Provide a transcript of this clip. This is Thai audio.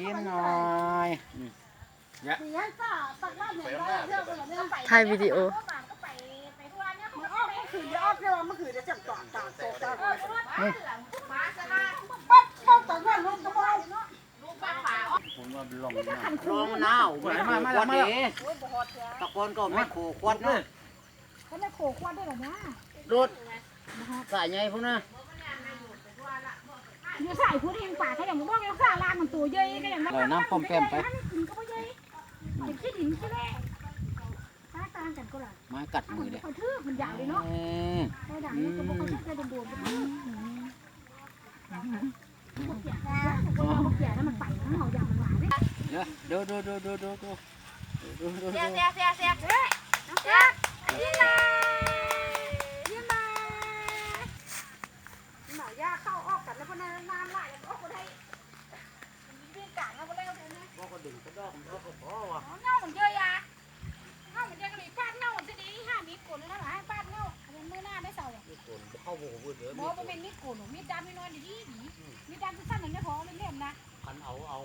ยิ้มหน่อยอืมถ่ายวิดีโอ ผมว่าลองนะคลองนาวมามามามาตะกอนก็ไม่โขกควัดนะเขาไม่โขกควัดได้หรอนะรถสายใหญ่พวกนะ อยู่ใส่ผู้ที่ยังป่าเขาอย่างบอกยังสร้างลานมันตัวเยอะก็อย่างนั้นลอยน้ำป้อมแป้มไป กินก็ไม่เยอะกินขี้ดินขี้แร่ตาตามกันก็ล่ะไม้กัดมือเลยเขาทื่อมันใหญ่เลยเนาะเออเขาด่างนี่ก็บอกเขาทื่อจะโดนๆกันพวกเสียพวกเสียแล้วมันไปนะเขาอย่างมันหวานเลยเดี๋ยวดูดูดูดูดูดูดูดู เสียดูเสียเสียเสียเฮ้ยน้องเสียยิ้มมายิ้มมา หมาย่าเข้าออกกันแล้วพนันนานหลายออกก็ได้มีกางแล้วก็แล้วนะ บอกก็ดึงกระดอกมันก็พอว่ะ เน่าเหมือนเยอะยาเน่าเหมือนเยอะกันเลยป้าเน่าจะดีห้ามีดโก นเลยนะหลายป้าเน่าเป็นเมื่อหน้าได้เสามีคนเข้าโบกเดือดบอเป็นมีดโกนมีดดำไม่น้อยดีดีมีดดำสั้นๆอย่างนี้พอเล่นๆนะคันเอาเอา